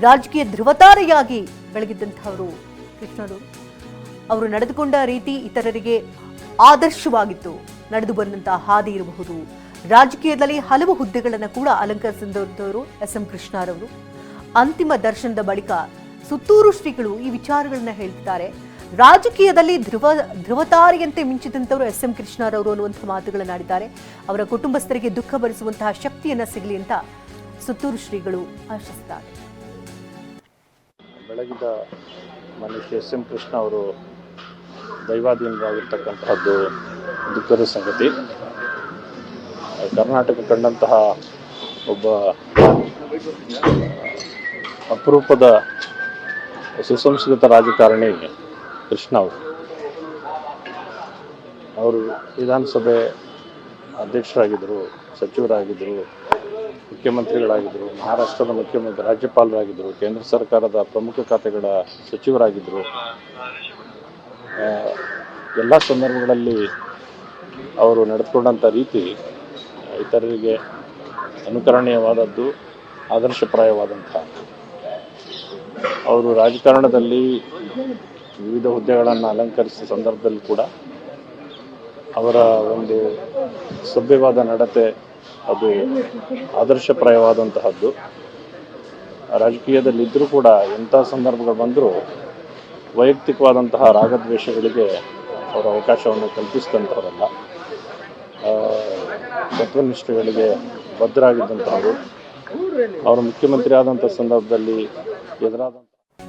ರಾಜಕೀಯ ಧ್ರುವತಾರೆಯಾಗಿ ಬೆಳಗಿದ್ದಂಥವರು ಕೃಷ್ಣರು. ಅವರು ನಡೆದುಕೊಂಡ ರೀತಿ ಇತರರಿಗೆ ಆದರ್ಶವಾಗಿತ್ತು. ನಡೆದು ಬಂದಂತಹ ಹಾದಿ ಇರಬಹುದು. ರಾಜಕೀಯದಲ್ಲಿ ಹಲವು ಹುದ್ದೆಗಳನ್ನು ಕೂಡ ಅಲಂಕರಿಸಿದವರು ಎಸ್ ಎಂ ಕೃಷ್ಣರವರು. ಅಂತಿಮ ದರ್ಶನದ ಬಳಿಕ ಸುತ್ತೂರು ಶ್ರೀಗಳು ಈ ವಿಚಾರಗಳನ್ನ ಹೇಳ್ತಿದ್ದಾರೆ. ರಾಜಕೀಯದಲ್ಲಿ ಧ್ರುವ, ಧ್ರುವತಾರಿಯಂತೆ ಮಿಂಚಿದಂಥವರು ಎಸ್ ಎಂ ಕೃಷ್ಣರವರು ಅನ್ನುವಂಥ ಮಾತುಗಳನ್ನು ಆಡಿದ್ದಾರೆ. ಅವರ ಕುಟುಂಬಸ್ಥರಿಗೆ ದುಃಖ ಭರಿಸುವಂತಹ ಶಕ್ತಿಯನ್ನು ಸಿಗಲಿ ಅಂತ ಸುತ್ತೂರು ಶ್ರೀಗಳು ಆಶಿಸಿದ್ದಾರೆ ಬೆಳಗಿದ ಮನುಷ್ಯ ಎಸ್ ಎಂ ಕೃಷ್ಣ ಅವರು ದೈವಾಧೀನರಾಗಿರ್ತಕ್ಕಂತಹದ್ದು ದುಃಖದ ಸಂಗತಿ. ಕರ್ನಾಟಕ ಕಂಡಂತಹ ಒಬ್ಬ ಅಪರೂಪದ ಸುಸಂಸ್ಕೃತ ರಾಜಕಾರಣಿ ಕೃಷ್ಣ ಅವರು. ಅವರು ವಿಧಾನಸಭೆ ಅಧ್ಯಕ್ಷರಾಗಿದ್ದರು, ಸಚಿವರಾಗಿದ್ದರು. ಮುಖ್ಯಮಂತ್ರಿಗಳಾಗಿದ್ದರು ಮಹಾರಾಷ್ಟ್ರದ ಮುಖ್ಯಮಂತ್ರಿ ರಾಜ್ಯಪಾಲರಾಗಿದ್ದರು ಕೇಂದ್ರ ಸರ್ಕಾರದ ಪ್ರಮುಖ ಖಾತೆಗಳ ಸಚಿವರಾಗಿದ್ದರು ಎಲ್ಲ ಸಂದರ್ಭಗಳಲ್ಲಿ ಅವರು ನಡೆದುಕೊಂಡಂಥ ರೀತಿ ಇತರರಿಗೆ ಅನುಕರಣೀಯವಾದದ್ದು, ಆದರ್ಶಪ್ರಾಯವಾದಂಥ. ಅವರು ರಾಜಕಾರಣದಲ್ಲಿ ವಿವಿಧ ಹುದ್ದೆಗಳನ್ನು ಅಲಂಕರಿಸಿದ ಸಂದರ್ಭದಲ್ಲಿ ಕೂಡ ಅವರ ಒಂದು ಸಭ್ಯವಾದ ನಡತೆ ಅದು ಆದರ್ಶಪ್ರಾಯವಾದಂತಹದ್ದು. ರಾಜಕೀಯದಲ್ಲಿದ್ದರೂ ಕೂಡ ಎಂಥ ಸಂದರ್ಭಗಳು ಬಂದರೂ ವೈಯಕ್ತಿಕವಾದಂತಹ ರಾಗದ್ವೇಷಗಳಿಗೆ ಅವರ ಅವಕಾಶವನ್ನು ಕಲ್ಪಿಸಿದಂಥವರಲ್ಲ ತತ್ವನಿಷ್ಠೆಗಳಿಗೆ ಬದ್ಧರಾಗಿದ್ದಂಥವರು ಅವರು ಮುಖ್ಯಮಂತ್ರಿ ಆದಂಥ ಸಂದರ್ಭದಲ್ಲಿ ಎದುರಾದ